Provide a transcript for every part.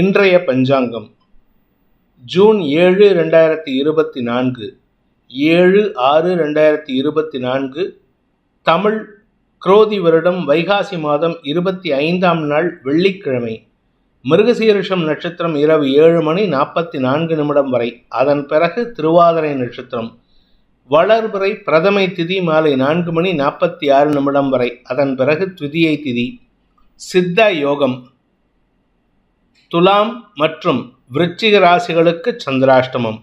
இன்றைய பஞ்சாங்கம். ஜூன் ஏழு ரெண்டாயிரத்தி இருபத்தி நான்கு ஏழு ஆறு ரெண்டாயிரத்தி இருபத்தி நான்கு தமிழ் குரோதி வருடம் வைகாசி மாதம் இருபத்தி ஐந்தாம் நாள் வெள்ளிக்கிழமை மிருகசீரிஷம் நட்சத்திரம் இரவு ஏழு மணி நாற்பத்தி நான்கு நிமிடம் வரை. அதன் பிறகு திருவாதிரை நட்சத்திரம் வளர்பிறை பிரதமை திதி மாலை நான்கு மணி நாற்பத்தி ஆறு நிமிடம் வரை. அதன் பிறகு துதியை திதி. சித்த யோகம். துலாம் மற்றும் விருச்சிக ராசிகளுக்கு சந்திராஷ்டமம்.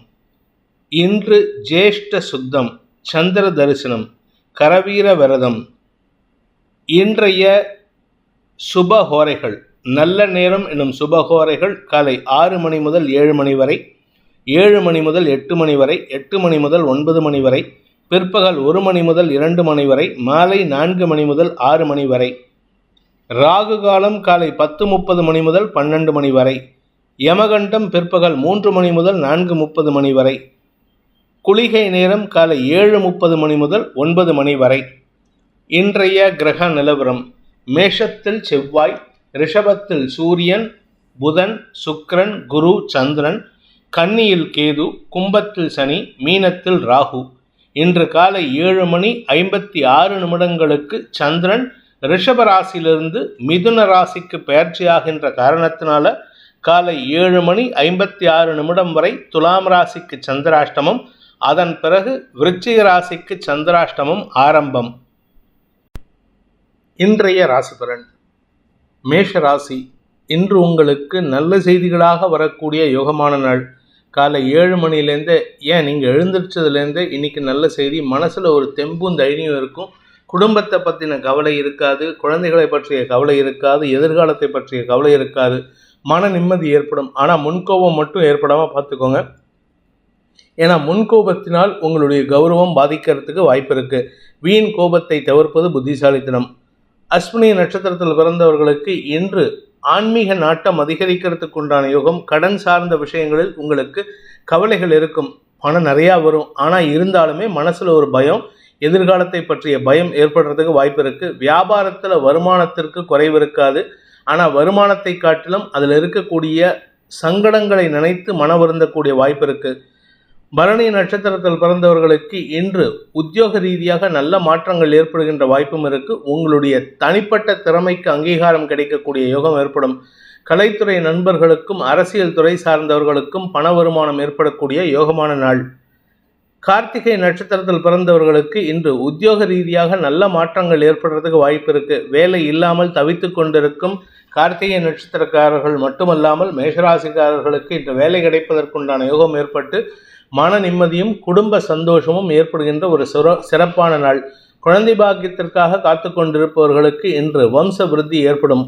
இன்று ஜேஷ்ட சுத்தம் சந்திர தரிசனம் கரவீர விரதம். இன்றைய சுபஹோரைகள் நல்ல நேரம் எனும் சுபஹோரைகள் காலை ஆறு மணி முதல் ஏழு மணி வரை ஏழு மணி முதல் எட்டு மணி வரை எட்டு மணி முதல் ஒன்பது மணி வரை பிற்பகல் ஒரு மணி முதல் இரண்டு மணி வரை மாலை நான்கு மணி முதல் ஆறு மணி வரை. ராகு காலம் காலை பத்து முப்பது மணி முதல் பன்னெண்டு மணி வரை. யமகண்டம் பிற்பகல் மூன்று மணி முதல் நான்கு முப்பது மணி வரை. குளிகை நேரம் காலை ஏழு முப்பது மணி முதல் ஒன்பது மணி வரை. இன்றைய கிரக நிலவரம். மேஷத்தில் செவ்வாய் ரிஷபத்தில் சூரியன் புதன் சுக்ரன் குரு சந்திரன் கன்னியில் கேது கும்பத்தில் சனி மீனத்தில் ராகு. இன்று காலை ஏழு மணி ஐம்பத்தி ஆறு நிமிடங்களுக்கு சந்திரன் ரிஷப ராசியிலிருந்து மிதுன ராசிக்கு பயிற்சியாகின்ற காரணத்தினால காலை ஏழு மணி ஐம்பத்தி ஆறு நிமிடம் வரை துலாம் ராசிக்கு சந்திராஷ்டமம் அதன் பிறகு விருச்சிக ராசிக்கு சந்திராஷ்டமம் ஆரம்பம். இன்றைய ராசிபலன் மேஷ ராசி இன்று உங்களுக்கு நல்ல செய்திகளாக வரக்கூடிய யோகமான நாள். காலை ஏழு மணிலேருந்தே ஏன் நீங்கள் எழுந்திருச்சதுலேருந்தே இன்னைக்கு நல்ல செய்தி மனசில் ஒரு தெம்பும் தைரியம் இருக்கும். குடும்பத்தை பற்றின கவலை இருக்காது குழந்தைகளை பற்றிய கவலை இருக்காது எதிர்காலத்தை பற்றிய கவலை இருக்காது மன நிம்மதி ஏற்படும். ஆனால் முன்கோபம் மட்டும் ஏற்படாமல் பார்த்துக்கோங்க. ஏன்னா முன்கோபத்தினால் உங்களுடைய கௌரவம் பாதிக்கிறதுக்கு வாய்ப்பு இருக்குது வீண் கோபத்தை தவிர்ப்பது புத்திசாலித்தனம். அஸ்வினி நட்சத்திரத்தில் பிறந்தவர்களுக்கு இன்று ஆன்மீக நாட்டம் அதிகரிக்கிறதுக்கு உண்டான யோகம் கடன் சார்ந்த விஷயங்களில் உங்களுக்கு கவலைகள் இருக்கும். பணம் நிறையா வரும். ஆனால் இருந்தாலுமே மனசில் ஒரு பயம் எதிர்காலத்தை பற்றிய பயம் ஏற்படுறதுக்கு வாய்ப்பு இருக்குது வியாபாரத்தில் வருமானத்திற்கு குறைவு இருக்காது. ஆனால் வருமானத்தை காட்டிலும் அதில் இருக்கக்கூடிய சங்கடங்களை நினைத்து மன வருந்தக்கூடிய வாய்ப்பு இருக்குது பரணி நட்சத்திரத்தில் பிறந்தவர்களுக்கு இன்று உத்தியோக ரீதியாக நல்ல மாற்றங்கள் ஏற்படுகின்ற வாய்ப்பும் இருக்குது உங்களுடைய தனிப்பட்ட திறமைக்கு அங்கீகாரம் கிடைக்கக்கூடிய யோகம் ஏற்படும். கலைத்துறை நண்பர்களுக்கும் அரசியல் துறை சார்ந்தவர்களுக்கும் பண வருமானம் ஏற்படக்கூடிய யோகமான நாள். கார்த்திகை நட்சத்திரத்தில் பிறந்தவர்களுக்கு இன்று உத்தியோக ரீதியாக நல்ல மாற்றங்கள் ஏற்படுறதுக்கு வாய்ப்பு இருக்கு. வேலை இல்லாமல் தவித்து கொண்டிருக்கும் கார்த்திகை நட்சத்திரக்காரர்கள் மட்டுமல்லாமல் மேஷராசிக்காரர்களுக்கு இன்று வேலை கிடைப்பதற்குண்டான யோகம் ஏற்பட்டு மன நிம்மதியும் குடும்ப சந்தோஷமும் ஏற்படுகின்ற ஒரு சிற சிறப்பான நாள். குழந்தை பாக்கியத்திற்காக காத்து கொண்டிருப்பவர்களுக்கு இன்று வம்ச விருத்தி ஏற்படும்.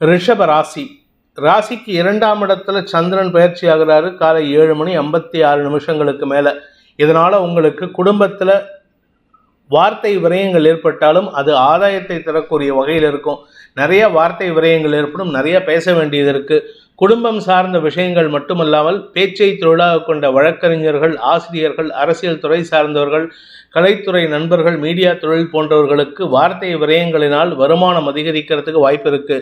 ரிஷப ராசி. ராசிக்கு இரண்டாம் இடத்துல சந்திரன் பயிற்சி ஆகிறாரு. காலை ஏழு மணி ஐம்பத்தி ஆறு நிமிஷங்களுக்கு மேலே. இதனால் உங்களுக்கு குடும்பத்தில் வார்த்தை விரயங்கள் ஏற்பட்டாலும் அது ஆதாயத்தை தரக்கூடிய வகையில் இருக்கும். நிறைய வார்த்தை விரயங்கள் ஏற்படும். நிறைய பேச வேண்டியது இருக்குது குடும்பம் சார்ந்த விஷயங்கள் மட்டுமல்லாமல் பேச்சை தொழிலாக கொண்ட வழக்கறிஞர்கள் ஆசிரியர்கள் அரசியல் துறை சார்ந்தவர்கள் கலைத்துறை நண்பர்கள் மீடியா தொழில் போன்றவர்களுக்கு வார்த்தை விரயங்களினால் வருமானம் அதிகரிக்கிறதுக்கு வாய்ப்பு இருக்குது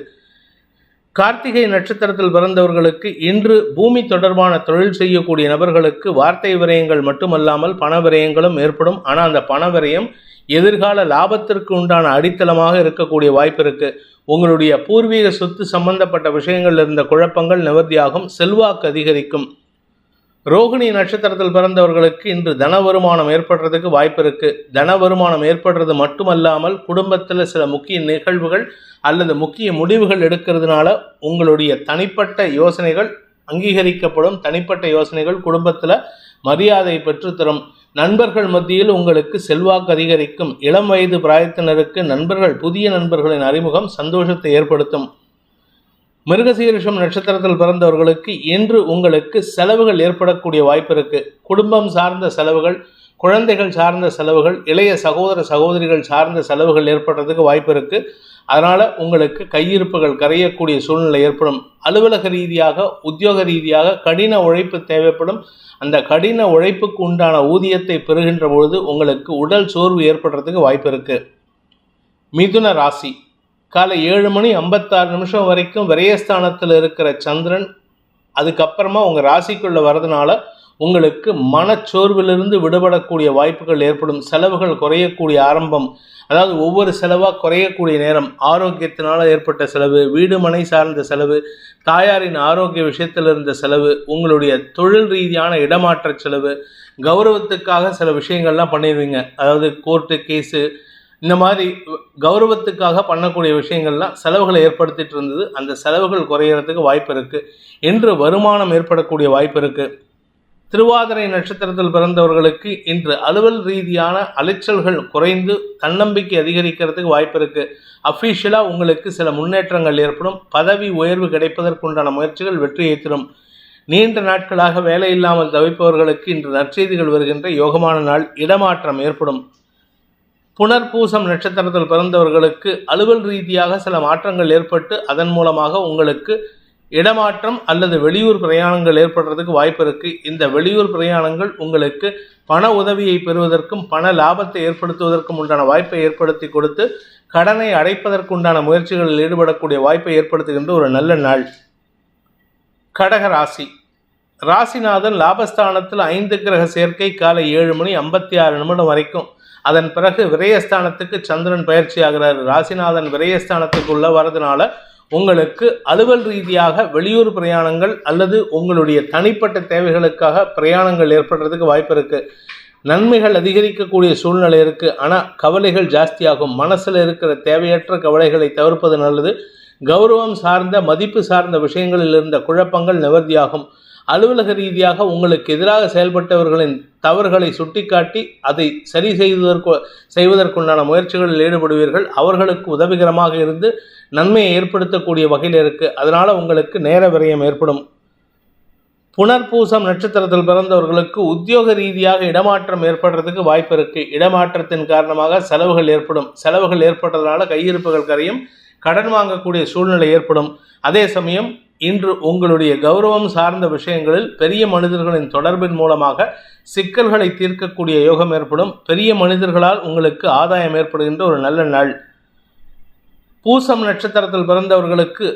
கார்த்திகை நட்சத்திரத்தில் பிறந்தவர்களுக்கு இன்று பூமி தொடர்பான தொழில் செய்யக்கூடிய நபர்களுக்கு வார்த்தை விரயங்கள் மட்டுமல்லாமல் பண விரயங்களும் ஏற்படும். ஆனால் அந்த பண விரயம் எதிர்கால லாபத்திற்கு உண்டான அடித்தளமாக இருக்கக்கூடிய வாய்ப்பு இருக்கு. உங்களுடைய பூர்வீக சொத்து சம்பந்தப்பட்ட விஷயங்கள் இருந்த குழப்பங்கள் நிவர்த்தியாகும் செல்வாக்கு அதிகரிக்கும். ரோகிணி நட்சத்திரத்தில் பிறந்தவர்களுக்கு இன்று தன வருமானம் ஏற்படுறதுக்கு வாய்ப்பு இருக்கு. தன வருமானம் ஏற்படுறது மட்டுமல்லாமல் குடும்பத்தில் சில முக்கிய நிகழ்வுகள் அல்லது முக்கிய முடிவுகள் எடுக்கிறதுனால உங்களுடைய தனிப்பட்ட யோசனைகள் அங்கீகரிக்கப்படும். தனிப்பட்ட யோசனைகள் குடும்பத்தில் மரியாதை பெற்றுத்தரும். நண்பர்கள் மத்தியில் உங்களுக்கு செல்வாக்கு அதிகரிக்கும். இளம் வயது பிராயத்தினருக்கு நண்பர்கள் புதிய நண்பர்களின் அறிமுகம் சந்தோஷத்தை ஏற்படுத்தும். மிருகசீரிஷம் நட்சத்திரத்தில் பிறந்தவர்களுக்கு இன்று உங்களுக்கு செலவுகள் ஏற்படக்கூடிய வாய்ப்பு இருக்கு. குடும்பம் சார்ந்த செலவுகள் குழந்தைகள் சார்ந்த செலவுகள் இளைய சகோதர சகோதரிகள் சார்ந்த செலவுகள் ஏற்படுறதுக்கு வாய்ப்பு இருக்கு. அதனால் உங்களுக்கு கையிருப்புகள் கரையக்கூடிய சூழ்நிலை ஏற்படும். அலுவலக ரீதியாக உத்தியோக ரீதியாக கடின உழைப்பு தேவைப்படும். அந்த கடின உழைப்புக்கு உண்டான ஊதியத்தை பெறுகின்ற பொழுது உங்களுக்கு உடல் சோர்வு ஏற்படுறதுக்கு வாய்ப்பு இருக்குது மிதுன ராசி. காலை ஏழு மணி ஐம்பத்தாறு நிமிஷம் வரைக்கும் விரயஸ்தானத்தில் இருக்கிற சந்திரன் அதுக்கப்புறமா உங்கள் ராசிக்குள்ளே வரதுனால உங்களுக்கு மனச்சோர்விலிருந்து விடுபடக்கூடிய வாய்ப்புகள் ஏற்படும். செலவுகள் குறையக்கூடிய ஆரம்பம். அதாவது ஒவ்வொரு செலவாக குறையக்கூடிய நேரம். ஆரோக்கியத்தினால் ஏற்பட்ட செலவு வீடு மனை சார்ந்த செலவு தாயாரின் ஆரோக்கிய விஷயத்தில் இருந்த செலவு உங்களுடைய தொழில் ரீதியான இடமாற்ற செலவு கௌரவத்துக்காக சில விஷயங்கள்லாம் பண்ணிடுவீங்க அதாவது கோர்ட்டு கேஸு இந்த மாதிரி கௌரவத்துக்காக பண்ணக்கூடிய விஷயங்கள்லாம் செலவுகளை ஏற்படுத்திட்டு இருந்தது. அந்த செலவுகள் குறையறதுக்கு வாய்ப்பு இருக்குது இன்று வருமானம் ஏற்படக்கூடிய வாய்ப்பு இருக்குது திருவாதிரை நட்சத்திரத்தில் பிறந்தவர்களுக்கு இன்று அலுவல் ரீதியான அலைச்சல்கள் குறைந்து தன்னம்பிக்கை அதிகரிக்கிறதுக்கு வாய்ப்பு இருக்குது அஃபீஷியலாக உங்களுக்கு சில முன்னேற்றங்கள் ஏற்படும். பதவி உயர்வு கிடைப்பதற்குண்டான முயற்சிகள் வெற்றியை தரும் நீண்ட நாட்களாக வேலை இல்லாமல் தவிப்பவர்களுக்கு இன்று நற்செய்திகள் வருகின்ற யோகமான நாள். இடமாற்றம் ஏற்படும். புனர்பூசம் நட்சத்திரத்தில் பிறந்தவர்களுக்கு அலுவல் ரீதியாக சில மாற்றங்கள் ஏற்பட்டு அதன் மூலமாக உங்களுக்கு இடமாற்றம் அல்லது வெளியூர் பிரயாணங்கள் ஏற்படுறதுக்கு வாய்ப்பு இருக்குது இந்த வெளியூர் பிரயாணங்கள் உங்களுக்கு பண உதவியை பெறுவதற்கும் பண லாபத்தை ஏற்படுத்துவதற்கும் உண்டான வாய்ப்பை ஏற்படுத்தி கொடுத்து கடனை அடைப்பதற்குண்டான முயற்சிகளில் ஈடுபடக்கூடிய வாய்ப்பை ஏற்படுத்துகின்ற ஒரு நல்ல நாள். கடக ராசி. ராசிநாதன் லாபஸ்தானத்தில் ஐந்து கிரக சேர்க்கை காலை ஏழு மணி ஐம்பத்தி ஆறு நிமிடம் வரைக்கும் அதன் பிறகு விரயஸ்தானத்துக்கு சந்திரன் பயிற்சி ஆகிறார். ராசிநாதன் விரயஸ்தானத்துக்குள்ள வரதுனால உங்களுக்கு அலுவல் ரீதியாக வெளியூர் பிரயாணங்கள் அல்லது உங்களுடைய தனிப்பட்ட தேவைகளுக்காக பிரயாணங்கள் ஏற்படுறதுக்கு வாய்ப்பு இருக்குது நன்மைகள் அதிகரிக்கக்கூடிய சூழ்நிலை இருக்குது ஆனால் கவலைகள் ஜாஸ்தியாகும். மனசில் இருக்கிற தேவையற்ற கவலைகளை தவிர்ப்பது நல்லது. கௌரவம் சார்ந்த மதிப்பு சார்ந்த விஷயங்களில் இருந்த குழப்பங்கள் நிவர்த்தியாகும். அலுவலக ரீதியாக உங்களுக்கு எதிராக செயல்பட்டவர்களின் தவறுகளை சுட்டிக்காட்டி அதை சரி செய்வதற்கு செய்வதற்குண்டான முயற்சிகளில் ஈடுபடுவீர்கள். அவர்களுக்கு உதவிகரமாக இருந்து நன்மையை ஏற்படுத்தக்கூடிய வகையில் இருக்குது அதனால் உங்களுக்கு நேர விரயம் ஏற்படும். புனர்பூசம் நட்சத்திரத்தில் பிறந்தவர்களுக்கு உத்தியோக ரீதியாக இடமாற்றம் ஏற்படுறதுக்கு வாய்ப்பு இருக்குது இடமாற்றத்தின் காரணமாக செலவுகள் ஏற்படும். செலவுகள் ஏற்பட்டதுனால கையிருப்புகள் கரையும். கடன் வாங்கக்கூடிய சூழ்நிலை ஏற்படும். அதே சமயம் இன்று உங்களுடைய கௌரவம் சார்ந்த விஷயங்களில் பெரிய மனிதர்களின் தொடர்பின் மூலமாக சிக்கல்களை தீர்க்கக்கூடிய யோகம் ஏற்படும். பெரிய மனிதர்களால் உங்களுக்கு ஆதாயம் ஏற்படுகின்ற ஒரு நல்ல நாள். பூசம் நட்சத்திரத்தில் பிறந்தவர்களுக்கு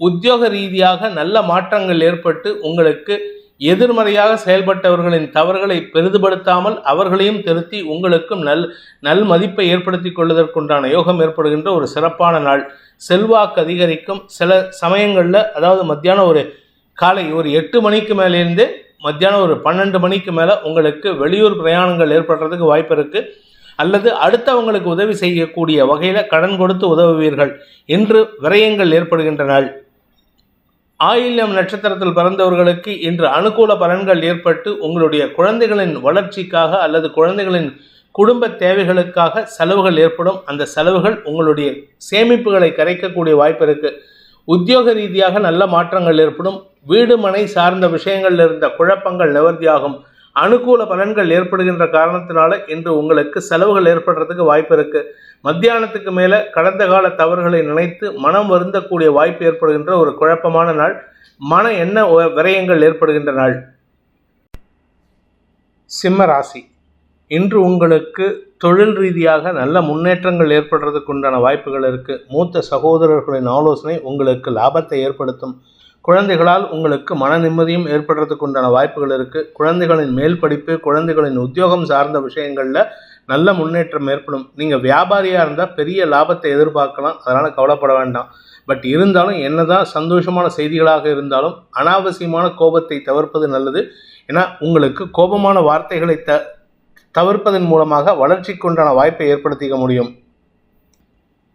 உத்தியோக ரீதியாக நல்ல மாற்றங்கள் ஏற்பட்டு உங்களுக்கு எதிர்மறையாக செயல்பட்டவர்களின் தவறுகளை பெரிதுபடுத்தாமல் அவர்களையும் திருத்தி உங்களுக்கும் நல் நல் மதிப்பை ஏற்படுத்தி கொள்வதற்குண்டான யோகம் ஏற்படுகின்ற ஒரு சிறப்பான நாள். செல்வாக்கு அதிகரிக்கும். சில சமயங்களில் அதாவது மத்தியானம் ஒரு காலை ஒரு எட்டு மணிக்கு மேலேருந்து மத்தியானம் ஒரு பன்னெண்டு மணிக்கு மேலே உங்களுக்கு வெளியூர் பிரயாணங்கள் ஏற்படுறதுக்கு வாய்ப்பு இருக்குது அல்லது அடுத்தவங்களுக்கு உதவி செய்யக்கூடிய வகையில் கடன் கொடுத்து உதவுவீர்கள். என்று விரயங்கள் ஏற்படுகின்ற நாள். ஆயில்யம் நட்சத்திரத்தில் பிறந்தவர்களுக்கு இன்று அனுகூல பலன்கள் ஏற்பட்டு உங்களுடைய குழந்தைகளின் வளர்ச்சிக்காக அல்லது குழந்தைகளின் குடும்ப தேவைகளுக்காக செலவுகள் ஏற்படும். அந்த செலவுகள் உங்களுடைய சேமிப்புகளை கரைக்கக்கூடிய வாய்ப்பு இருக்குது உத்தியோக ரீதியாக நல்ல மாற்றங்கள் ஏற்படும். வீடு மனை சார்ந்த விஷயங்களில் இருந்த குழப்பங்கள் நிவர்த்தியாகும். அனுகூல பலன்கள் ஏற்படுகின்ற காரணத்தினால இன்று உங்களுக்கு செலவுகள் ஏற்படுறதுக்கு வாய்ப்பு இருக்குது மத்தியானத்துக்கு மேலே கடந்த கால தவறுகளை நினைத்து மனம் வருந்தக்கூடிய வாய்ப்பு ஏற்படுகின்ற ஒரு குழப்பமான நாள் மன என்ன விரயங்கள் ஏற்படுகின்ற நாள். சிம்ம ராசி. இன்று உங்களுக்கு தொழில் ரீதியாக நல்ல முன்னேற்றங்கள் ஏற்படுறதுக்கு உண்டான வாய்ப்புகள் இருக்குது மூத்த சகோதரர்களின் ஆலோசனை உங்களுக்கு லாபத்தை ஏற்படுத்தும். குழந்தைகளால் உங்களுக்கு மன நிம்மதியும் ஏற்படுறதுக்கு உண்டான வாய்ப்புகள் இருக்குது குழந்தைகளின் மேல் படிப்பு குழந்தைகளின் உத்தியோகம் சார்ந்த விஷயங்களில் நல்ல முன்னேற்றம் ஏற்படும். நீங்கள் வியாபாரியாக இருந்தால் பெரிய லாபத்தை எதிர்பார்க்கலாம். அதனால் கவலைப்பட வேண்டாம். பட் இருந்தாலும் என்னதான் சந்தோஷமான செய்திகளாக இருந்தாலும் அனாவசியமான கோபத்தை தவிர்ப்பது நல்லது. ஏன்னா உங்களுக்கு கோபமான வார்த்தைகளை த தவிர்ப்பதன் மூலமாக வளர்ச்சிக்குண்டான வாய்ப்பை ஏற்படுத்திக்க முடியும்.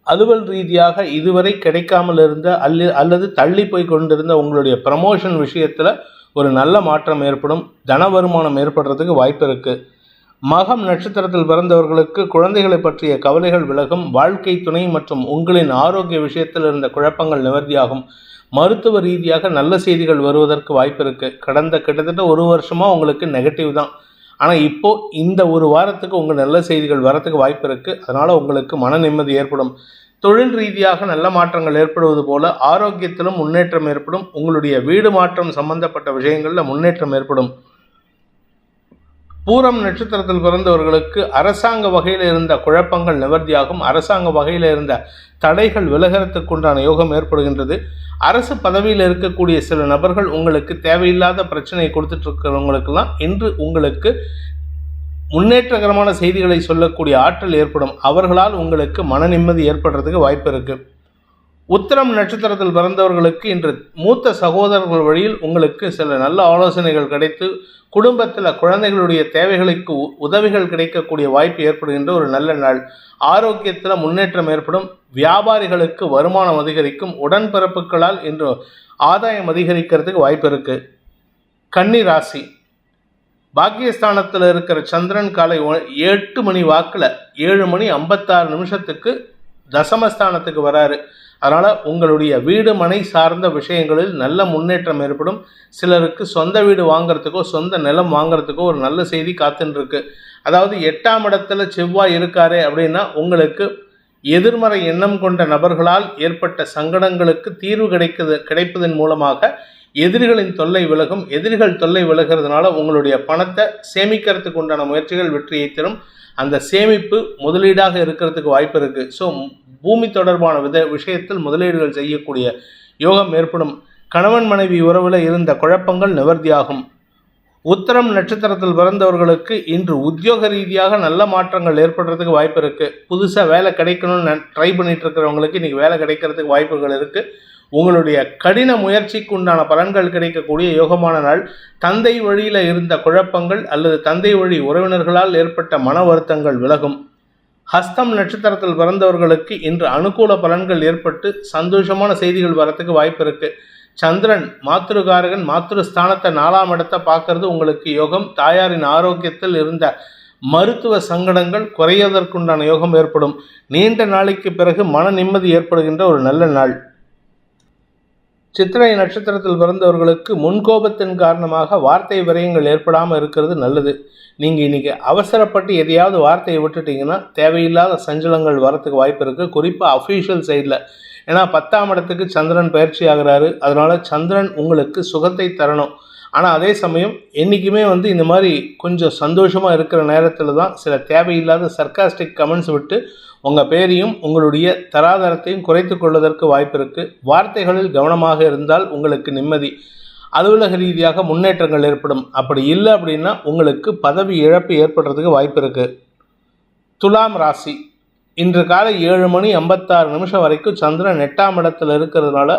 அலுவல் ரீதியாக இதுவரை கிடைக்காமல் இருந்த அல்ல அல்லது தள்ளி போய் கொண்டிருந்த உங்களுடைய ப்ரமோஷன் விஷயத்தில் ஒரு நல்ல மாற்றம் ஏற்படும். தன வருமானம் ஏற்படுறதுக்கு வாய்ப்பு இருக்குது மகம் நட்சத்திரத்தில் பிறந்தவர்களுக்கு குழந்தைகளை பற்றிய கவலைகள் விலகும் வாழ்க்கை துணை மற்றும் உங்களின் ஆரோக்கிய விஷயத்தில் இருந்த குழப்பங்கள் நிவர்த்தியாகும். மருத்துவ ரீதியாக நல்ல செய்திகள் வருவதற்கு வாய்ப்பு இருக்குது கடந்த கிட்டத்தட்ட ஒரு வருஷமாக உங்களுக்கு நெகட்டிவ் தான். ஆனால் இப்போது இந்த ஒரு வாரத்துக்கு உங்கள் நல்ல செய்திகள் வரத்துக்கு வாய்ப்பு இருக்குது அதனால் உங்களுக்கு மன நிம்மதி ஏற்படும். தொழில் ரீதியாக நல்ல மாற்றங்கள் ஏற்படுவது போல ஆரோக்கியத்திலும் முன்னேற்றம் ஏற்படும். உங்களுடைய வீடு மாற்றம் சம்பந்தப்பட்ட விஷயங்களில் முன்னேற்றம் ஏற்படும். பூரம் நட்சத்திரத்தில் பிறந்தவர்களுக்கு அரசாங்க வகையில் இருந்த குழப்பங்கள் நிவர்த்தியாகும். அரசாங்க வகையில் இருந்த தடைகள் விலகிறதுக்குண்டான யோகம் ஏற்படுகின்றது. அரசு பதவியில் இருக்கக்கூடிய சில நபர்கள் உங்களுக்கு தேவையில்லாத பிரச்சனையை கொடுத்துட்டு இருக்கிறவங்களுக்கெல்லாம் இன்று உங்களுக்கு முன்னேற்றகரமான செய்திகளை சொல்லக்கூடிய ஆற்றல் ஏற்படும். அவர்களால் உங்களுக்கு மன நிம்மதி ஏற்படுறதுக்கு வாய்ப்பு இருக்குது உத்திரம் நட்சத்திரத்தில் பிறந்தவர்களுக்கு இன்று மூத்த சகோதரர்கள் வழியில் உங்களுக்கு சில நல்ல ஆலோசனைகள் கிடைத்து குடும்பத்தில் குழந்தைகளுடைய தேவைகளுக்கு உ- உதவிகள் கிடைக்கக்கூடிய வாய்ப்பு ஏற்படுகின்ற ஒரு நல்ல நாள். ஆரோக்கியத்தில் முன்னேற்றம் ஏற்படும். வியாபாரிகளுக்கு வருமானம் அதிகரிக்கும். உடன்பிறப்புகளால் இன்று ஆதாயம் அதிகரிக்கிறதுக்கு வாய்ப்பு இருக்குது கன்னி ராசி. பாக்கியஸ்தானத்தில் இருக்கிற சந்திரன் காலை எட்டு மணி வாக்கில் ஏழு மணி ஐம்பத்தாறு நிமிஷத்துக்கு தசமஸ்தானத்துக்கு வராரு. அதனால் உங்களுடைய வீடு மனை சார்ந்த விஷயங்களில் நல்ல முன்னேற்றம் ஏற்படும். சிலருக்கு சொந்த வீடு வாங்கிறதுக்கோ சொந்த நிலம் வாங்குறதுக்கோ ஒரு நல்ல செய்தி காத்துன்னுருக்கு அதாவது எட்டாம் இடத்துல செவ்வாய் இருக்காரு அப்படின்னா உங்களுக்கு எதிர்மறை எண்ணம் கொண்ட நபர்களால் ஏற்பட்ட சங்கடங்களுக்கு தீர்வு கிடைக்கிறது கிடைப்பதன் மூலமாக எதிரிகளின் தொல்லை விலகும். எதிரிகள் தொல்லை விலகிறதுனால உங்களுடைய பணத்தை சேமிக்கிறதுக்கு உண்டான முயற்சிகள் வெற்றியை தரும். அந்த சேமிப்பு முதலீடாக இருக்கிறதுக்கு வாய்ப்பு இருக்குது ஸோ பூமி தொடர்பான வித விஷயத்தில் முதலீடுகள் செய்யக்கூடிய யோகம் ஏற்படும். கணவன் மனைவி உறவில் இருந்த குழப்பங்கள் நிவர்த்தியாகும். உத்தரம் நட்சத்திரத்தில் பிறந்தவர்களுக்கு இன்று உத்தியோக ரீதியாக நல்ல மாற்றங்கள் ஏற்படுறதுக்கு வாய்ப்பு இருக்குது புதுசாக வேலை கிடைக்கணும்னு ட்ரை பண்ணிட்டு இருக்கிறவங்களுக்கு இன்றைக்கி வேலை கிடைக்கிறதுக்கு வாய்ப்புகள் இருக்குது உங்களுடைய கடின முயற்சிக்கு உண்டான பலன்கள் கிடைக்கக்கூடிய யோகமான நாள். தந்தை வழியில் இருந்த குழப்பங்கள் அல்லது தந்தை வழி உறவினர்களால் ஏற்பட்ட மன வருத்தங்கள் விலகும். ஹஸ்தம் நட்சத்திரத்தில் பிறந்தவர்களுக்கு இன்று அனுகூல பலன்கள் ஏற்பட்டு சந்தோஷமான செய்திகள் வரத்துக்கு வாய்ப்பு இருக்கு. சந்திரன் மாத்திருகாரகன் மாத்திருஸ்தானத்தை நாலாம் இடத்தை பார்க்கறது உங்களுக்கு யோகம். தாயாரின் ஆரோக்கியத்தில் இருந்த மருத்துவ சங்கடங்கள் குறையதற்குண்டான யோகம் ஏற்படும். நீண்ட நாளைக்கு பிறகு மன நிம்மதி ஏற்படுகின்ற ஒரு நல்ல நாள். சித்திரை நட்சத்திரத்தில் பிறந்தவர்களுக்கு முன்கோபத்தின் காரணமாக வார்த்தை விரயங்கள் ஏற்படாமல் இருக்கிறது நல்லது. நீங்கள் இன்னைக்கு அவசரப்பட்டு எதையாவது வார்த்தையை விட்டுட்டீங்கன்னா தேவையில்லாத சஞ்சலங்கள் வரத்துக்கு வாய்ப்பு இருக்குது குறிப்பாக அஃபீஷியல் சைடில் ஏன்னா பத்தாம் இடத்துக்கு சந்திரன் பயிற்சி ஆகிறாரு. அதனால் சந்திரன் உங்களுக்கு சுகத்தை தரணும். ஆனால் அதே சமயம் என்றைக்குமே வந்து இந்த மாதிரி கொஞ்சம் சந்தோஷமாக இருக்கிற நேரத்தில் தான் சில தேவையில்லாத சர்க்காஸ்டிக் கமெண்ட்ஸ் விட்டு உங்கள் பேரையும் உங்களுடைய தராதரத்தையும் குறைத்து கொள்வதற்கு வாய்ப்பு இருக்குது வார்த்தைகளில் கவனமாக இருந்தால் உங்களுக்கு நிம்மதி. அலுவலக ரீதியாக முன்னேற்றங்கள் ஏற்படும். அப்படி இல்லை அப்படின்னா உங்களுக்கு பதவி இழப்பு ஏற்படுறதுக்கு வாய்ப்பு இருக்குது துலாம் ராசி. இன்று காலை ஏழு மணி ஐம்பத்தாறு நிமிஷம் வரைக்கும் சந்திரன் எட்டாம் இடத்துல இருக்கிறதுனால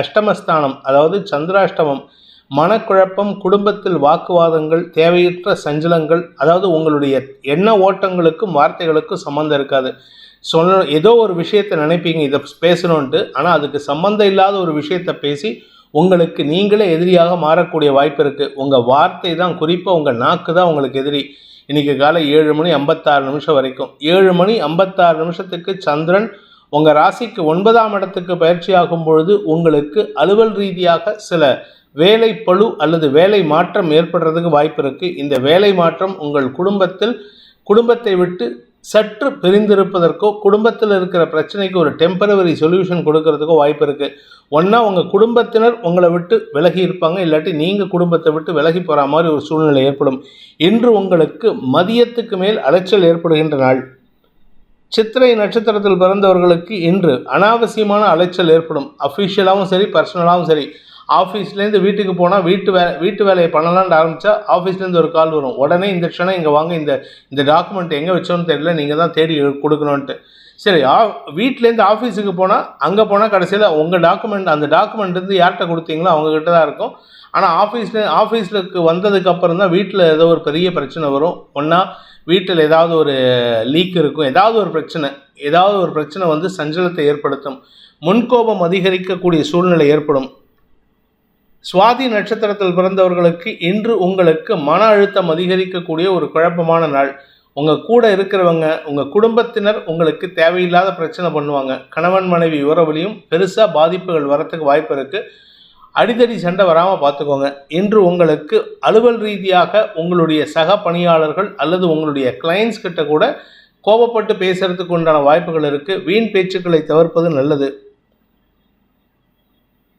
அஷ்டமஸ்தானம் அதாவது சந்திராஷ்டமம் மனக்குழப்பம் குடும்பத்தில் வாக்குவாதங்கள் தேவையற்ற சஞ்சலங்கள் அதாவது உங்களுடைய எண்ண ஓட்டங்களுக்கும் வார்த்தைகளுக்கும் சம்மந்தம் இருக்காது. சொல்ல ஏதோ ஒரு விஷயத்தை நினைப்பீங்க இதை பேசணுன்ட்டு ஆனால் அதுக்கு சம்மந்தம் இல்லாத ஒரு விஷயத்தை பேசி உங்களுக்கு நீங்களே எதிரியாக மாறக்கூடிய வாய்ப்பு இருக்குது உங்கள் வார்த்தை தான் குறிப்பாக உங்கள் நாக்கு தான் உங்களுக்கு எதிரி. இன்றைக்கி காலை ஏழு மணி ஐம்பத்தாறு நிமிஷம் வரைக்கும். ஏழு மணி ஐம்பத்தாறு நிமிஷத்துக்கு சந்திரன் உங்கள் ராசிக்கு ஒன்பதாம் இடத்துக்கு பயிற்சி ஆகும் பொழுது உங்களுக்கு அலுவல் ரீதியாக சில வேலை பளு அல்லது வேலை மாற்றம் ஏற்படுறதுக்கு வாய்ப்பு இருக்குது இந்த வேலை மாற்றம் உங்கள் குடும்பத்தில் குடும்பத்தை விட்டு சற்று பிரிந்திருப்பதற்கோ குடும்பத்தில் இருக்கிற பிரச்சனைக்கு ஒரு டெம்பரவரி சொல்யூஷன் கொடுக்கறதுக்கோ வாய்ப்பு இருக்குது ஒன்றா உங்கள் குடும்பத்தினர் உங்களை விட்டு விலகி இருப்பாங்க இல்லாட்டி நீங்கள் குடும்பத்தை விட்டு விலகி போகிற மாதிரி ஒரு சூழ்நிலை ஏற்படும். இன்று உங்களுக்கு மதியத்துக்கு மேல் அலைச்சல் ஏற்படுகின்ற நாள். சித்திரை நட்சத்திரத்தில் பிறந்தவர்களுக்கு இன்று அனாவசியமான அலைச்சல் ஏற்படும். அஃபிஷியலாகவும் சரி பர்சனலாகவும் சரி. ஆஃபீஸ்லேருந்து வீட்டுக்கு போனால் வீட்டு வே வீட்டு வேலையை பண்ணலான்னு ஆரம்பித்தா ஆஃபீஸ்லேருந்து ஒரு கால் வரும். உடனே இந்த க்ஷணம் இங்கே வாங்க இந்த இந்த டாக்குமெண்ட் எங்கே வச்சோன்னு தெரியல நீங்கள் தான் தேடி கொடுக்கணுன்ட்டு சரி ஆ வீட்டிலேருந்து ஆஃபீஸுக்கு போனால் அங்கே போனால் கடைசியில் உங்கள் டாக்குமெண்ட் அந்த டாக்குமெண்ட் வந்து யார்கிட்ட கொடுத்தீங்களோ அவங்கக்கிட்ட தான் இருக்கும். ஆனால் ஆஃபீஸில் ஆஃபீஸுக்கு வந்ததுக்கப்புறம் தான் வீட்டில் ஏதோ ஒரு பெரிய பிரச்சனை வரும். ஒன்றா வீட்டில் ஏதாவது ஒரு லீக் இருக்கும் ஏதாவது ஒரு பிரச்சனை ஏதாவது ஒரு பிரச்சனை வந்து சஞ்சலத்தை ஏற்படுத்தும். முன்கோபம் அதிகரிக்கக்கூடிய சூழ்நிலை ஏற்படும். சுவாதி நட்சத்திரத்தில் பிறந்தவர்களுக்கு இன்று உங்களுக்கு மன அழுத்தம் அதிகரிக்கக்கூடிய ஒரு குழப்பமான நாள். உங்கள் கூட இருக்கிறவங்க உங்கள் குடும்பத்தினர் உங்களுக்கு தேவையில்லாத பிரச்சனை பண்ணுவாங்க. கணவன் மனைவி உறவுலையும் பெருசாக பாதிப்புகள் வரத்துக்கு வாய்ப்பு இருக்குது அடிதடி சண்டை வராமல் பார்த்துக்கோங்க இன்று உங்களுக்கு அலுவல் ரீதியாக உங்களுடைய சக பணியாளர்கள் அல்லது உங்களுடைய கிளைண்ட்ஸ் கிட்ட கூட கோபப்பட்டு பேசுறதுக்கு உண்டான வாய்ப்புகள் இருக்குது வீண் பேச்சுக்களை தவிர்ப்பது நல்லது.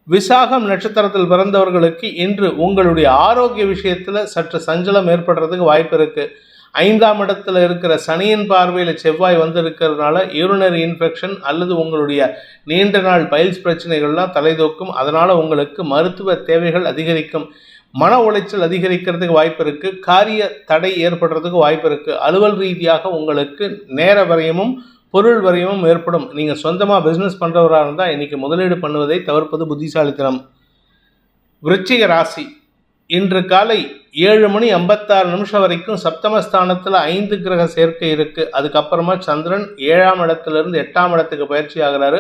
விசாகம் நட்சத்திரத்தில் பிறந்தவர்களுக்கு இன்று உங்களுடைய ஆரோக்கிய விஷயத்தில் சற்று சஞ்சலம் ஏற்படுறதுக்கு வாய்ப்பு இருக்குது ஐந்தாம் இடத்துல இருக்கிற சனியின் பார்வையில் செவ்வாய் வந்திருக்கிறதுனால யூரினரி இன்ஃபெக்ஷன் அல்லது உங்களுடைய நீண்ட நாள் பயில்ஸ் பிரச்சனைகள்லாம் தலைதூக்கும். அதனால் உங்களுக்கு மருத்துவ தேவைகள் அதிகரிக்கும். மன உளைச்சல் அதிகரிக்கிறதுக்கு வாய்ப்பு இருக்குது காரிய தடை ஏற்படுறதுக்கு வாய்ப்பு இருக்குது அலுவல் ரீதியாக உங்களுக்கு நேர வரையமும் பொருள் வரையமும் ஏற்படும். நீங்கள் சொந்தமாக பிஸ்னஸ் பண்ணுறவராக இருந்தால் இன்றைக்கி முதலீடு பண்ணுவதை தவிர்ப்பது புத்திசாலித்தனம். விருச்சிக ராசி. இன்று காலை ஏழு மணி ஐம்பத்தாறு நிமிஷம் வரைக்கும் சப்தமஸ்தானத்தில் ஐந்து கிரக சேர்க்கை இருக்குது அதுக்கப்புறமா சந்திரன் ஏழாம் இடத்துலேருந்து எட்டாம் இடத்துக்கு பயிற்சி ஆகிறாரு.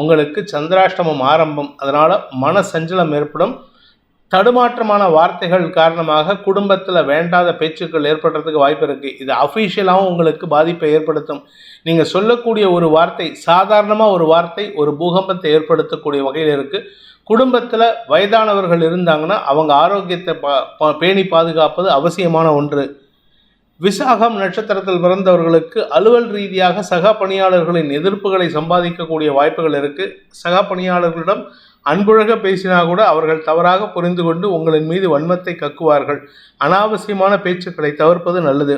உங்களுக்கு சந்திராஷ்டமம் ஆரம்பம். அதனால் மன சஞ்சலம் ஏற்படும். தடுமாற்றமான வார்த்தைகள் காரணமாக குடும்பத்தில் வேண்டாத பேச்சுக்கள் ஏற்படுறதுக்கு வாய்ப்பு இருக்குது இது அஃபிஷியலாகவும் உங்களுக்கு பாதிப்பை ஏற்படுத்தும். நீங்கள் சொல்லக்கூடிய ஒரு வார்த்தை சாதாரணமாக ஒரு வார்த்தை ஒரு பூகம்பத்தை ஏற்படுத்தக்கூடிய வகையில் இருக்குது குடும்பத்தில் வயதானவர்கள் இருந்தாங்கன்னா அவங்க ஆரோக்கியத்தை பா பா- பேணி பாதுகாப்பது அவசியமான ஒன்று. விசாகம் நட்சத்திரத்தில் பிறந்தவர்களுக்கு அலுவல் ரீதியாக சக பணியாளர்களின் எதிர்ப்புகளை சம்பாதிக்கக்கூடிய வாய்ப்புகள் இருக்குது சக பணியாளர்களிடம் அன்புழக பேசினா கூட அவர்கள் தவறாக புரிந்து கொண்டு உங்களின் மீது வன்மத்தை கக்குவார்கள். அனாவசியமான பேச்சுக்களை தவிர்ப்பது நல்லது.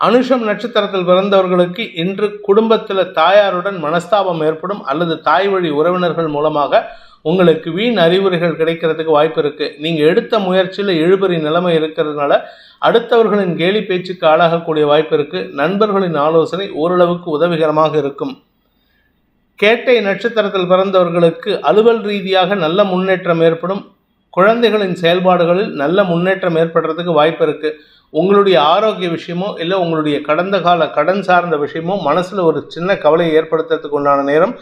அனுஷம் நட்சத்திரத்தில் பிறந்தவர்களுக்கு இன்று குடும்பத்தில் தாயாருடன் மனஸ்தாபம் ஏற்படும் அல்லது தாய் வழி உறவினர்கள் மூலமாக உங்களுக்கு வீண் அறிவுரைகள் கிடைக்கிறதுக்கு வாய்ப்பு இருக்கு. நீங்க எடுத்த முயற்சியில் இழுபறி நிலைமை இருக்கிறதுனால அடுத்தவர்களின் கேலி பேச்சுக்கு ஆளாகக்கூடிய வாய்ப்பு இருக்கு. நண்பர்களின் ஆலோசனை ஓரளவுக்கு உதவிகரமாக இருக்கும். கேட்டை நட்சத்திரத்தில் பிறந்தவர்களுக்கு அலுவல் ரீதியாக நல்ல முன்னேற்றம் ஏற்படும். குழந்தைகளின் செயல்பாடுகளில் நல்ல முன்னேற்றம் ஏற்படுறதுக்கு வாய்ப்பு இருக்குது உங்களுடைய ஆரோக்கிய விஷயமோ இல்லை உங்களுடைய கடந்த கால கடன் சார்ந்த விஷயமோ மனசில் ஒரு சின்ன கவலையை ஏற்படுத்துறதுக்கு உண்டான நேரம்.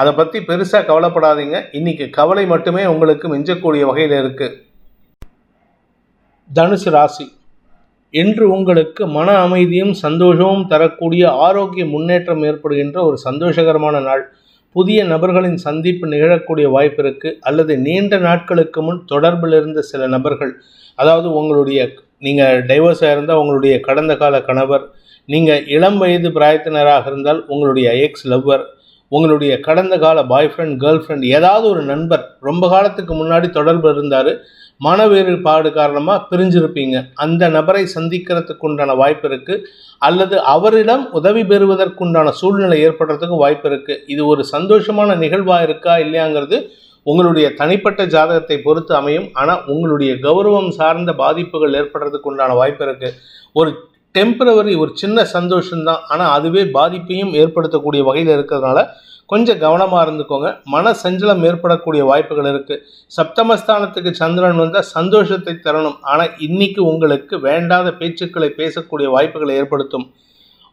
அதை பற்றி பெருசாக கவலைப்படாதீங்க. இன்னைக்கு கவலை மட்டுமே உங்களுக்கு மிஞ்சக்கூடிய வகையில் இருக்குது தனுசு ராசி. இன்று உங்களுக்கு மன அமைதியும் சந்தோஷமும் தரக்கூடிய ஆரோக்கிய முன்னேற்றம் ஏற்படுகின்ற ஒரு சந்தோஷகரமான நாள். புதிய நபர்களின் சந்திப்பு நிகழக்கூடிய வாய்ப்பு இருக்கு. அல்லது நீண்ட நாட்களுக்கு முன் தொடர்பில் இருந்த சில நபர்கள் அதாவது உங்களுடைய நீங்கள் டைவர்ஸாக இருந்தால் உங்களுடைய கடந்த கால கணவர் நீங்கள் இளம் வயது பிராயத்தினராக இருந்தால் உங்களுடைய எக்ஸ் லவ்வர் உங்களுடைய கடந்த கால பாய் ஃப்ரெண்ட் கேர்ள் ஃப்ரெண்ட் ஏதாவது ஒரு நண்பர் ரொம்ப காலத்துக்கு முன்னாடி தொடர்பு இருந்தார் மன வேறுபாடு காரணமாக பிரிஞ்சிருப்பீங்க. அந்த நபரை சந்திக்கிறதுக்கு உண்டான வாய்ப்பு இருக்குது அல்லது அவரிடம் உதவி பெறுவதற்குண்டான சூழ்நிலை ஏற்படுறதுக்கு வாய்ப்பு இருக்குது இது ஒரு சந்தோஷமான நிகழ்வாக இருக்கா இல்லையாங்கிறது உங்களுடைய தனிப்பட்ட ஜாதகத்தை பொறுத்து அமையும். ஆனால் உங்களுடைய கௌரவம் சார்ந்த பாதிப்புகள் ஏற்படுறதுக்கு உண்டான வாய்ப்பு இருக்குது ஒரு டெம்பரவரி ஒரு சின்ன சந்தோஷம்தான். ஆனால் அதுவே பாதிப்பையும் ஏற்படுத்தக்கூடிய வகையில் இருக்கிறதுனால கொஞ்சம் கவனமாக இருந்துக்கோங்க. மன சஞ்சலம் ஏற்படக்கூடிய வாய்ப்புகள் இருக்குது சப்தமஸ்தானத்துக்கு சந்திரன் வந்தால் சந்தோஷத்தை தரணும். ஆனால் இன்னைக்கு உங்களுக்கு வேண்டாத பேச்சுக்களை பேசக்கூடிய வாய்ப்புகளை ஏற்படுத்தும்.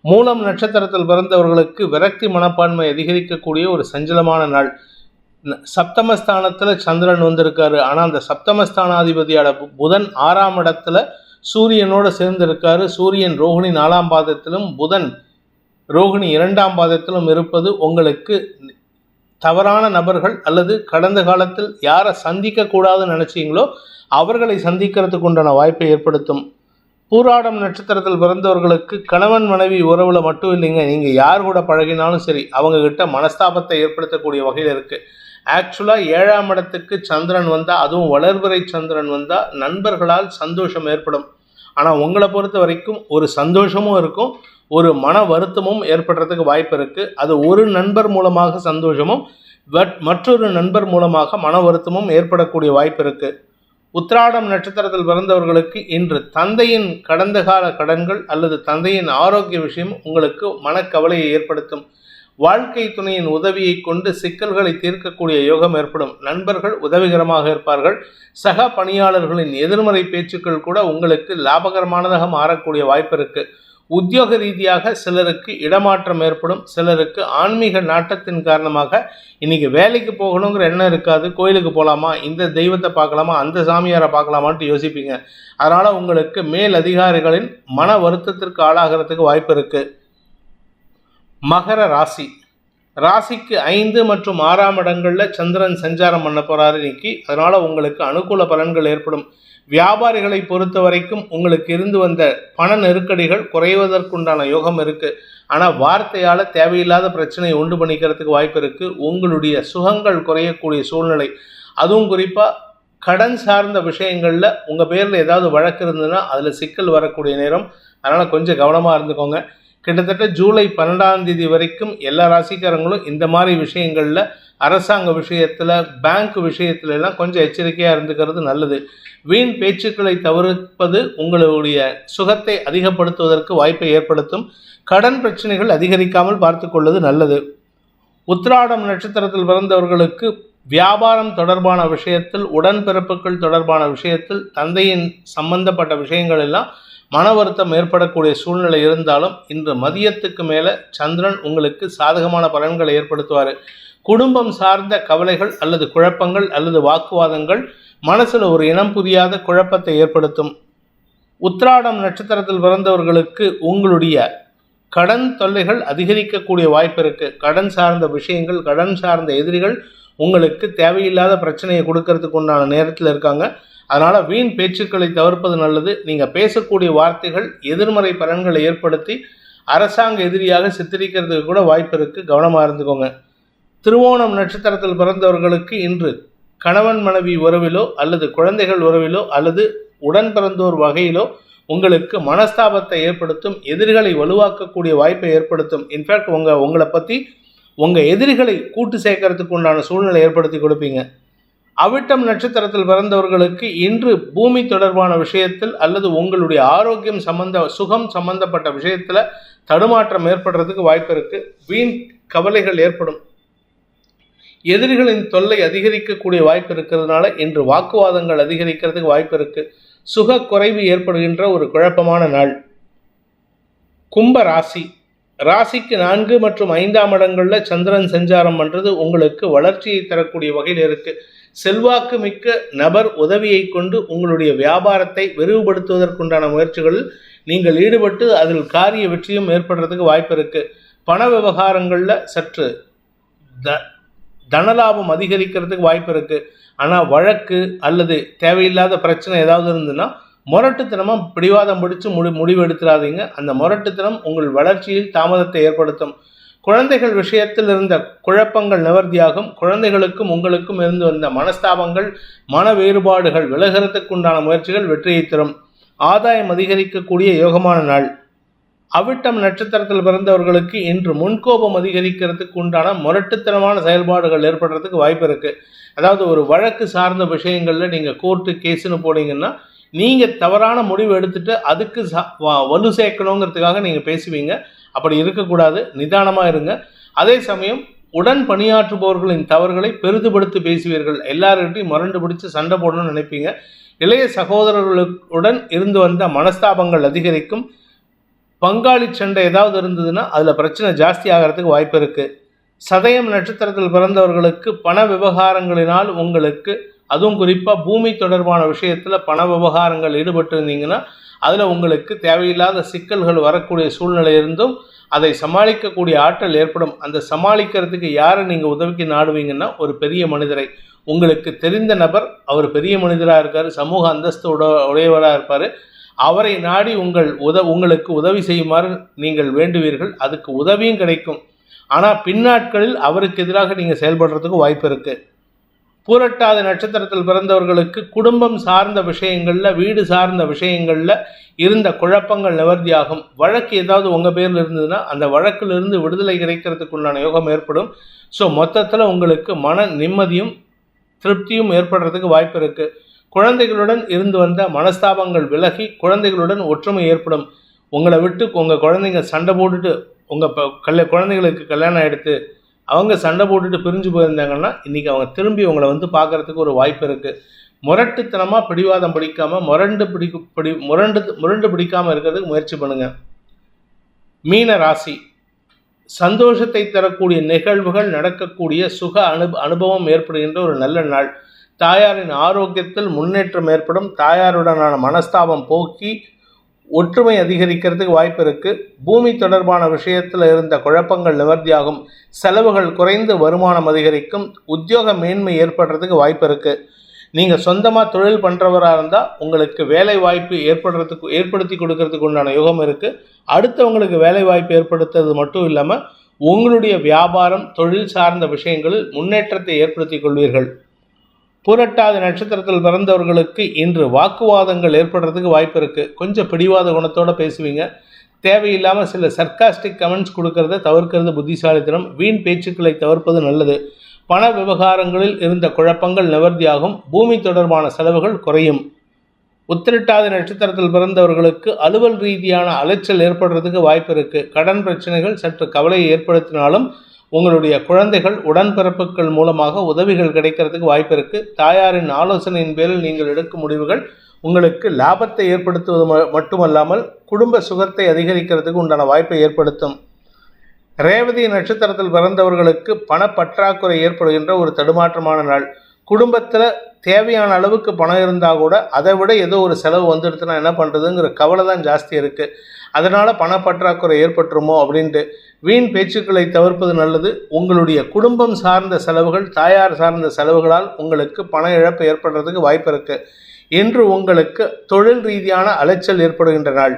மூலம் நட்சத்திரத்தில் பிறந்தவர்களுக்கு விரக்தி மனப்பான்மை அதிகரிக்கக்கூடிய ஒரு சஞ்சலமான நாள். சப்தமஸ்தானத்தில் சந்திரன் வந்திருக்காரு. ஆனால் அந்த சப்தமஸ்தானாதிபதியோட புதன் ஆறாம் இடத்துல சூரியனோட சேர்ந்திருக்காரு. சூரியன் ரோஹிணி நாலாம் பாதத்திலும் புதன் ரோகிணி இரண்டாம் பாதத்திலும் இருப்பது உங்களுக்கு தவறான நபர்கள் அல்லது கடந்த காலத்தில் யாரை சந்திக்க கூடாதுன்னு நினச்சிங்களோ அவர்களை சந்திக்கிறதுக்கு உண்டான வாய்ப்பை ஏற்படுத்தும். பூராடம் நட்சத்திரத்தில் பிறந்தவர்களுக்கு கணவன் மனைவி உறவில் மட்டும் இல்லைங்க. நீங்கள் யார் கூட பழகினாலும் சரி அவங்கக்கிட்ட மனஸ்தாபத்தை ஏற்படுத்தக்கூடிய வகையில் இருக்குது ஆக்சுவலாக ஏழாம் இடத்துக்கு சந்திரன் வந்தால் அதுவும் வளர்வரை சந்திரன் வந்தால் நண்பர்களால் சந்தோஷம் ஏற்படும். ஆனால் உங்களை பொறுத்த வரைக்கும் ஒரு சந்தோஷமும் இருக்கும். ஒரு மன வருத்தமும் ஏற்படுறதுக்கு வாய்ப்பு இருக்குது அது ஒரு நண்பர் மூலமாக சந்தோஷமும் பட் மற்றொரு நண்பர் மூலமாக மன வருத்தமும் ஏற்படக்கூடிய வாய்ப்பு இருக்குது உத்திராடம் நட்சத்திரத்தில் பிறந்தவர்களுக்கு இன்று தந்தையின் கடந்த கால கடன்கள் அல்லது தந்தையின் ஆரோக்கிய விஷயம் உங்களுக்கு மனக்கவலையை ஏற்படுத்தும். வாழ்க்கை துணையின் உதவியை கொண்டு சிக்கல்களை தீர்க்கக்கூடிய யோகம் ஏற்படும். நண்பர்கள் உதவிகரமாக இருப்பார்கள். சக பணியாளர்களின் எதிர்மறை பேச்சுக்கள் கூட உங்களுக்கு லாபகரமானதாக மாறக்கூடிய வாய்ப்பு இருக்கு. உத்தியோக ரீதியாக சிலருக்கு இடமாற்றம் ஏற்படும். சிலருக்கு ஆன்மீக நாட்டத்தின் காரணமாக இன்னைக்கு வேலைக்கு போகணுங்கிற எண்ணம் இருக்காது. கோயிலுக்கு போகலாமா இந்த தெய்வத்தை பார்க்கலாமா? அந்த சாமியாரை பார்க்கலாமான்ட்டு யோசிப்பீங்க. அதனால் உங்களுக்கு மேல் அதிகாரிகளின் மன வருத்தத்திற்கு ஆளாகிறதுக்கு வாய்ப்பு இருக்குது மகர ராசி. ராசிக்கு ஐந்து மற்றும் ஆறாம் இடங்களில் சந்திரன் சஞ்சாரம் பண்ண போறாரு இன்னைக்கு. அதனால் உங்களுக்கு அனுகூல பலன்கள் ஏற்படும். வியாபாரிகளை பொறுத்த வரைக்கும் உங்களுக்கு இருந்து வந்த பண நெருக்கடிகள் குறைவதற்குண்டான யோகம் இருக்குது ஆனால் வார்த்தையால் தேவையில்லாத பிரச்சனையை உண்டு பண்ணிக்கிறதுக்கு வாய்ப்பு இருக்குது உங்களுடைய சுகங்கள் குறையக்கூடிய சூழ்நிலை. அதுவும் குறிப்பாக கடன் சார்ந்த விஷயங்களில் உங்கள் பேரில் ஏதாவது வழக்கு இருந்ததுன்னா அதில் சிக்கல் வரக்கூடிய நேரம். அதனால் கொஞ்சம் கவனமாக இருந்துக்கோங்க. கிட்டத்தட்ட ஜூலை பன்னெண்டாம் தேதி வரைக்கும் எல்லா ராசிக்காரங்களும் இந்த மாதிரி விஷயங்களில் அரசாங்க விஷயத்தில் பேங்க் விஷயத்துல எல்லாம் கொஞ்சம் எச்சரிக்கையாக இருந்துக்கிறது நல்லது. வீண் பேச்சுக்களை தவிர்ப்பது உங்களுடைய சுகத்தை அதிகப்படுத்துவதற்கு வாய்ப்பை ஏற்படுத்தும். கடன் பிரச்சனைகள் அதிகரிக்காமல் பார்த்துக்கொள்வது நல்லது. உத்திராடம் நட்சத்திரத்தில் பிறந்தவர்களுக்கு வியாபாரம் தொடர்பான விஷயத்தில் உடன்பிறப்புகள் தொடர்பான விஷயத்தில் தந்தையின் சம்பந்தப்பட்ட விஷயங்கள் எல்லாம் மன வருத்தம் ஏற்படக்கூடிய சூழ்நிலை இருந்தாலும் இன்று மதியத்துக்கு மேலே சந்திரன் உங்களுக்கு சாதகமான பலன்களை ஏற்படுத்துவார். குடும்பம் சார்ந்த கவலைகள் அல்லது குழப்பங்கள் அல்லது வாக்குவாதங்கள் மனசில் ஒரு இனம் புரியாத குழப்பத்தை ஏற்படுத்தும். உத்ராடம் நட்சத்திரத்தில் பிறந்தவர்களுக்கு உங்களுடைய கடன் தொல்லைகள் அதிகரிக்கக்கூடிய வாய்ப்பு இருக்குது கடன் சார்ந்த விஷயங்கள் கடன் சார்ந்த எதிரிகள் உங்களுக்கு தேவையில்லாத பிரச்சனையை கொடுக்கறதுக்கு உண்டான நேரத்தில் இருக்காங்க. அதனால் வீண் பேச்சுக்களை தவிர்ப்பது நல்லது. நீங்கள் பேசக்கூடிய வார்த்தைகள் எதிர்மறை பலன்களை ஏற்படுத்தி அரசாங்க எதிரியாக சித்தரிக்கிறதுக்கு கூட வாய்ப்பு இருக்குது கவனமாக இருந்துக்கோங்க. திருவோணம் நட்சத்திரத்தில் பிறந்தவர்களுக்கு இன்று கணவன் மனைவி உறவிலோ அல்லது குழந்தைகள் உறவிலோ அல்லது உடன் பிறந்தோர் வகையிலோ உங்களுக்கு மனஸ்தாபத்தை ஏற்படுத்தும் எதிரிகளை வலுவாக்கக்கூடிய வாய்ப்பை ஏற்படுத்தும். இன்ஃபேக்ட் உங்கள் உங்களை பற்றி உங்கள் எதிரிகளை கூட்டு சேர்க்கறதுக்கு உண்டான சூழ்நிலை ஏற்படுத்தி கொடுப்பீங்க. அவிட்டம் நட்சத்திரத்தில் பிறந்தவர்களுக்கு இன்று பூமி தொடர்பான விஷயத்தில் அல்லது உங்களுடைய ஆரோக்கியம் சம்பந்த சுகம் சம்பந்தப்பட்ட விஷயத்தில் தடுமாற்றம் ஏற்படுறதுக்கு வாய்ப்பு இருக்குது வீண் கவலைகள் ஏற்படும். எதிரிகளின் தொல்லை அதிகரிக்கக்கூடிய வாய்ப்பு இருக்கிறதுனால இன்று வாக்குவாதங்கள் அதிகரிக்கிறதுக்கு வாய்ப்பு இருக்கு. சுக குறைவு ஏற்படுகின்ற ஒரு குழப்பமான நாள். கும்ப ராசி. ராசிக்கு நான்கு மற்றும் ஐந்தாம் இடங்களில் சந்திரன் சஞ்சாரம் பண்ணுறது உங்களுக்கு வளர்ச்சியை தரக்கூடிய வகையில் இருக்குது செல்வாக்கு மிக்க நபர் உதவியை கொண்டு உங்களுடைய வியாபாரத்தை விரிவுபடுத்துவதற்குண்டான முயற்சிகளில் நீங்கள் ஈடுபட்டு அதில் காரிய வெற்றியும் ஏற்படுறதுக்கு வாய்ப்பு இருக்குது பண விவகாரங்களில் சற்று த தனலாபம் அதிகரிக்கிறதுக்கு வாய்ப்பு இருக்குது ஆனால் வழக்கு அல்லது தேவையில்லாத பிரச்சனை ஏதாவது இருந்ததுன்னா முரட்டுத்தனமாக பிடிவாதம் பிடிச்சு முடி முடிவு எடுத்துடாதீங்க அந்த முரட்டுத்தனம் உங்கள் வளர்ச்சியில் தாமதத்தை ஏற்படுத்தும். குழந்தைகள் விஷயத்தில் இருந்த குழப்பங்கள் நிவர்த்தியாகும். குழந்தைகளுக்கும் உங்களுக்கும் இருந்து வந்த மனஸ்தாபங்கள் மன வேறுபாடுகள் விலகிறதுக்கு உண்டான முயற்சிகள் வெற்றியை தரும். ஆதாயம் அதிகரிக்கக்கூடிய யோகமான நாள். அவிட்டம் நட்சத்திரத்தில் பிறந்தவர்களுக்கு இன்று முன்கோபம் அதிகரிக்கிறதுக்கு உண்டான முரட்டுத்தனமான செயல்பாடுகள் ஏற்படுறதுக்கு வாய்ப்பு இருக்குது அதாவது ஒரு வழக்கு சார்ந்த விஷயங்களில் நீங்கள் கோர்ட்டு கேஸுன்னு போனீங்கன்னா நீங்கள் தவறான முடிவு எடுத்துட்டு அதுக்கு ச- வ- வலு சேர்க்கணுங்கிறதுக்காக நீங்கள் பேசுவீங்க. அப்படி இருக்கக்கூடாது. நிதானமாக இருங்க. அதே சமயம் உடன் பணியாற்றுபவர்களின் தவறுகளை பெரிதுபடுத்தி பேசுவீர்கள். எல்லார்கிட்டையும் முரண்டு பிடிச்சி சண்டை போடணும்னு நினைப்பீங்க. இளைய சகோதரர்களுடன் இருந்து வந்த மனஸ்தாபங்கள் அதிகரிக்கும். பங்காளி சண்டை ஏதாவது இருந்ததுன்னா அதில் பிரச்சனை ஜாஸ்தி ஆகிறதுக்கு வாய்ப்பு இருக்குது சதயம் நட்சத்திரத்தில் பிறந்தவர்களுக்கு பண விவகாரங்களினால் உங்களுக்கு அதுவும் குறிப்பாக பூமி தொடர்பான விஷயத்தில் பண விவகாரங்கள் ஈடுபட்டு இருந்தீங்கன்னா அதில் உங்களுக்கு தேவையில்லாத சிக்கல்கள் வரக்கூடிய சூழ்நிலை இருந்தும் அதை சமாளிக்கக்கூடிய ஆற்றல் ஏற்படும். அந்த சமாளிக்கிறதுக்கு யாரை நீங்கள் உதவிக்கு நாடுவீங்கன்னா ஒரு பெரிய மனிதரை. உங்களுக்கு தெரிந்த நபர் அவர் பெரிய மனிதராக இருக்கார் சமூக அந்தஸ்து உட உடையவராக இருப்பார். அவரை நாடி உங்கள் உத உங்களுக்கு உதவி செய்யுமாறு நீங்கள் வேண்டுவீர்கள். அதுக்கு உதவியும் கிடைக்கும். ஆனால் பின்னாட்களில் அவருக்கு எதிராக நீங்கள் செயல்படுறதுக்கு வாய்ப்பு இருக்குது பூரட்டாத நட்சத்திரத்தில் பிறந்தவர்களுக்கு குடும்பம் சார்ந்த விஷயங்களில் வீடு சார்ந்த விஷயங்களில் இருந்த குழப்பங்கள் நிவர்த்தியாகும். வழக்கு ஏதாவது உங்கள் பேரில் இருந்ததுன்னா அந்த வழக்கிலிருந்து விடுதலை கிடைக்கிறதுக்கு உண்டான யோகம் ஏற்படும். ஸோ மொத்தத்தில் உங்களுக்கு மன நிம்மதியும் திருப்தியும் ஏற்படுறதுக்கு வாய்ப்பு இருக்குது குழந்தைகளுடன் இருந்து வந்த மனஸ்தாபங்கள் விலகி குழந்தைகளுடன் ஒற்றுமை ஏற்படும். உங்களை விட்டு உங்கள் குழந்தைங்க சண்டை போட்டுட்டு உங்கள் கல்ல குழந்தைகளுக்கு கல்யாணம் எடுத்து அவங்க சண்டை போட்டுட்டு பிரிஞ்சு போயிருந்தாங்கன்னா இன்றைக்கி அவங்க திரும்பி உங்களை வந்து பார்க்கறதுக்கு ஒரு வாய்ப்பு இருக்குது முரட்டுத்தனமாக பிடிவாதம் பிடிக்காமல் முரண்டு பிடி பிடி முரண்டு முரண்டு பிடிக்காமல் இருக்கிறதுக்கு முயற்சி பண்ணுங்கள் மீன ராசி. சந்தோஷத்தை தரக்கூடிய நிகழ்வுகள் நடக்கக்கூடிய சுக அனு அனுபவம் ஏற்படுகின்ற ஒரு நல்ல நாள். தாயாரின் ஆரோக்கியத்தில் முன்னேற்றம் ஏற்படும். தாயாருடனான மனஸ்தாபம் போக்கி ஒற்றுமை அதிகரிக்கிறதுக்கு வாய்ப்பு இருக்குது பூமி தொடர்பான விஷயத்தில் இருந்த குழப்பங்கள் நிவர்த்தியாகும். செலவுகள் குறைந்து வருமானம் அதிகரிக்கும். உத்தியோக மேன்மை ஏற்படுறதுக்கு வாய்ப்பு இருக்குது நீங்கள் சொந்தமாக தொழில் பண்ணுறவராக இருந்தால் உங்களுக்கு வேலை வாய்ப்பு ஏற்படுறதுக்கு ஏற்படுத்தி கொடுக்கறதுக்கு உண்டான யுகம் இருக்குது அடுத்தவங்களுக்கு வேலை வாய்ப்பு ஏற்படுத்துறது மட்டும் இல்லாமல் உங்களுடைய வியாபாரம் தொழில் சார்ந்த விஷயங்களில் முன்னேற்றத்தை ஏற்படுத்திக் கொள்வீர்கள். பூரட்டாதி நட்சத்திரத்தில் பிறந்தவர்களுக்கு இன்று வாக்குவாதங்கள் ஏற்படுறதுக்கு வாய்ப்பு இருக்குது கொஞ்சம் பிடிவாத குணத்தோடு பேசுவீங்க. தேவையில்லாமல் சில சர்க்காஸ்டிக் கமெண்ட்ஸ் கொடுக்கறத தவிர்க்கிறது புத்திசாலித்தனம். வீண் பேச்சுக்களை தவிர்ப்பது நல்லது. பண விவகாரங்களில் இருந்த குழப்பங்கள் நிவர்த்தியாகும். பூமி தொடர்பான செலவுகள் குறையும். உத்திரட்டாதி நட்சத்திரத்தில் பிறந்தவர்களுக்கு அலுவல் ரீதியான அலைச்சல் ஏற்படுறதுக்கு வாய்ப்பு இருக்குது கடன் பிரச்சனைகள் சற்று கவலையை ஏற்படுத்தினாலும் உங்களுடைய குழந்தைகள் உடன்பிறப்புகள் மூலமாக உதவிகள் கிடைக்கிறதுக்கு வாய்ப்பு இருக்கு. தாயாரின் ஆலோசனையின் பேரில் நீங்கள் எடுக்கும் முடிவுகள் உங்களுக்கு லாபத்தை ஏற்படுத்துவது ம- மட்டுமல்லாமல் குடும்ப சுகத்தை அதிகரிக்கிறதுக்கு உண்டான வாய்ப்பை ஏற்படுத்தும். ரேவதி நட்சத்திரத்தில் பிறந்தவர்களுக்கு பணப்பற்றாக்குறை ஏற்படுகின்ற ஒரு தடுமாற்றமான நாள். குடும்பத்தில் தேவையான அளவுக்கு பணம் இருந்தால் கூட அதை விட ஏதோ ஒரு செலவு வந்துடுச்சுன்னா என்ன பண்ணுறதுங்கிற கவலை தான் ஜாஸ்தி இருக்குது அதனால் பணப்பற்றாக்குறை ஏற்பட்டுருமோ அப்படின்ட்டு வீண் பேச்சுக்களை தவிர்ப்பது நல்லது. உங்களுடைய குடும்பம் சார்ந்த செலவுகள் தாயார் சார்ந்த செலவுகளால் உங்களுக்கு பண இழப்பு ஏற்படுறதுக்கு வாய்ப்பு இருக்குது இன்று உங்களுக்கு தொழில் ரீதியான அலைச்சல் ஏற்படுகின்ற நாள்.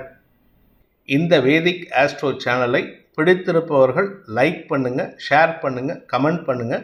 இந்த வேதிக் ஆஸ்ட்ரோ சேனலை பிடித்திருப்பவர்கள் லைக் பண்ணுங்கள் ஷேர் பண்ணுங்கள் கமெண்ட் பண்ணுங்கள்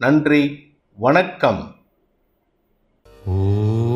நன்றி வணக்கம் ஓ